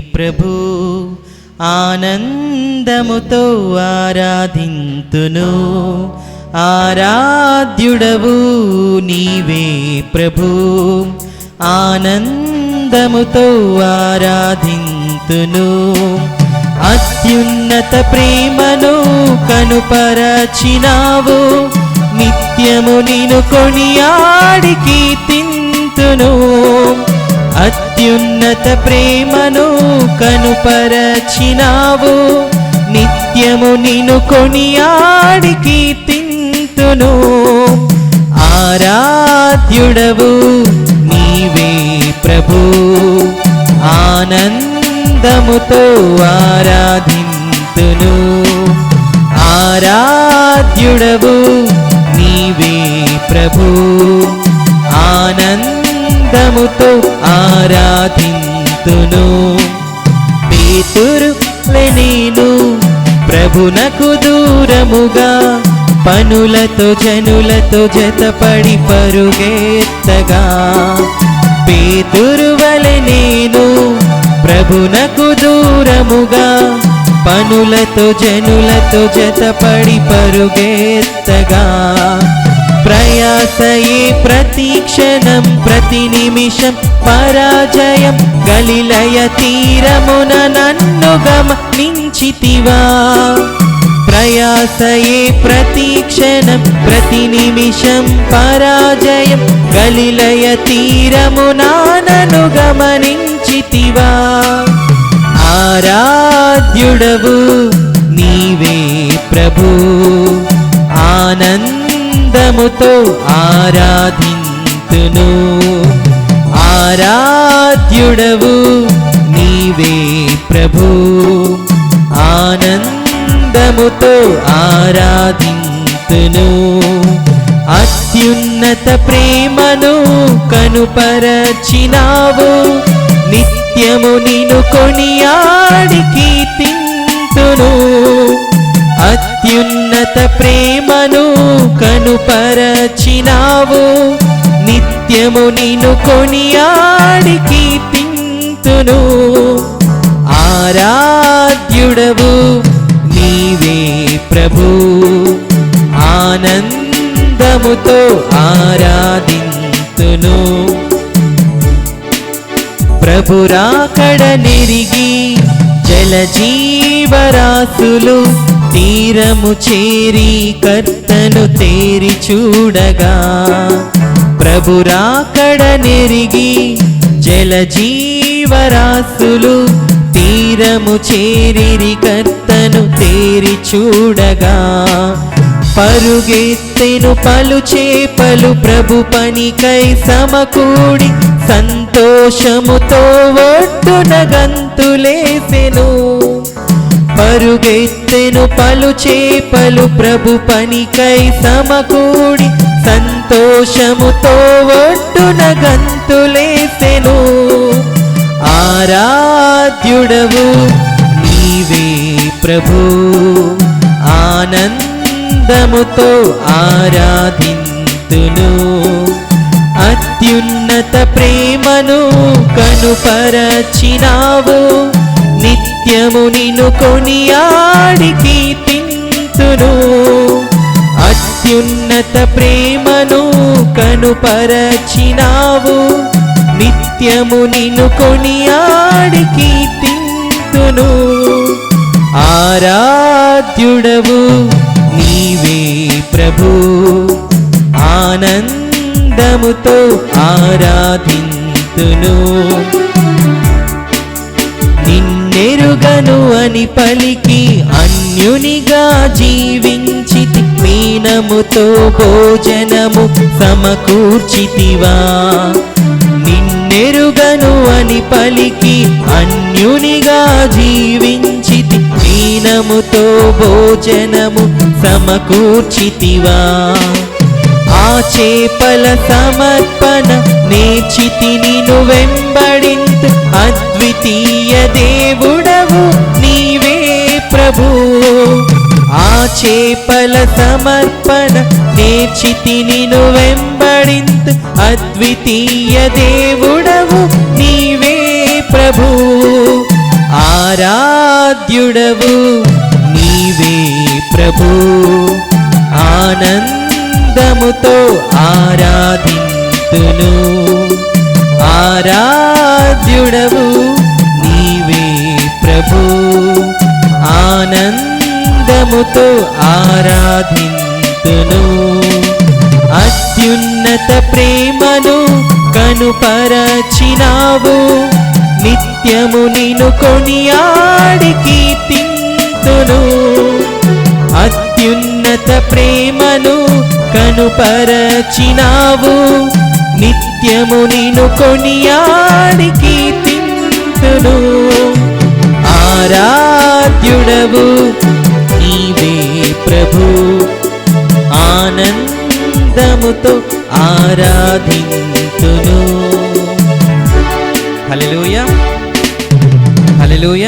ప్రభు ఆనందముతో ఆరాధింతును. ఆరాధ్యుడవు నీవే ప్రభు ఆనందముతో ఆరాధింతును. అత్యున్నత ప్రేమను కనుపరచినావు నిత్యము నిను కొనియాడి కీర్తింతును. అత్యున్నత ప్రేమను కనుపరచినావు. నిత్యము నిను కొనియాడి కీర్తింతును. ఆరాధ్యుడవు నీవే ప్రభు. ఆనందముతో ఆరాధింతును. ఆరాధ్యుడవు నీవే ప్రభు. ఆనందముతో ఆరాధింతును. పేతురు నేను ప్రభునకు దూరముగా పనులతో జనులతో జతపడి పరుగెత్తగా. పేతురు నేను ప్రభునకు దూరముగా పనులతో జనులతో జతపడి పరుగెత్తగా. ప్రయాసయే ప్రతి క్షణం ప్రతి నిమిషం పరాజయం. గలిలయ తీరమున నన్ను గమనించితివా? ప్రయాసయే ప్రతి క్షణం ప్రతి నిమిషం పరాజయం. గలిలయ తీరమున ఆనందముతో ఆరాధింతును. ఆరాధ్యుడవు నీవే ప్రభు. ఆనందముతో ఆరాధింతును. అత్యున్నత ప్రేమను కనుపరచినావు. నిత్యము నిను కొనియాడి కీర్తింతును. అత్యున్నత ప్రేమను కనుపరచినావు. నిత్యము నిను కొనియాడి కీర్తింతును ఆరాధ్యుడవు నీవే ప్రభు. ఆనందముతో ఆరాధింతును. ప్రభురాకడ నెరిగి జలజీవరాశులు తీరము చేరి కర్తను తేరి చూడగా ప్రభురాకడ నెరిగి జలజీవరాశులు తీరము చేరిరి కర్తను తేరి చూడగా పరుగెత్తెను పలు చేపలు ప్రభు పనికై సమకూడి సంతోషముతో ఒడ్డున గంతులేసెను. ఎత్తెను పలు చేపలు ప్రభు పనికై సమకూడి సంతోషముతో ఒడ్డున గంతులేసెను. ఆరాధ్యుడవు నీవే ప్రభు ఆనందముతో ఆరాధింతును. అత్యున్నత ప్రేమను కనుపరచినావు నిత్యము నిను కొనియాడి కీర్తింతును. అత్యున్నత ప్రేమను కనుపరచినావు. నిత్యము నిన్ను కొనియాడి కీర్తింతును. ఆరాధ్యుడవు నీవే ప్రభు. ఆనందముతో ఆరాధింతును. నిన్నెరుగను అని పలికి అన్యునిగా జీవించి మీనముతో భోజనము సమకూర్చితివా? నిన్నెరుగను అని పలికి అన్యునిగా జీవించి మీనముతో భోజనము సమకూర్చితివా? ఆ చేపల సమర్పణ నేర్చితి నిను ప్రభు ఆ చేపల సమర్పణ నేర్చితి నిను వెంబడింతు అద్వితీయ దేవుడవు నీవే ప్రభు. ఆరాధ్యుడవు నీవే ప్రభు. ఆనందముతో ఆరాధింతును. ఆరాధ్యుడవు నీవే ప్రభు. ఆనందముతో ఆరాధింతును. అత్యున్నత ప్రేమను కనుపరచినావు. నిత్యము నిను కొనియాడి కీర్తింతును. అత్యున్నత ప్రేమను కనుపరచినావు. నిత్యము నిను కొనియాడి కీర్తింతును. ఆరాధ్యుడవు నీవే ప్రభు. ఆనందముతో ఆరాధింతును. హలలుయ హలలుయ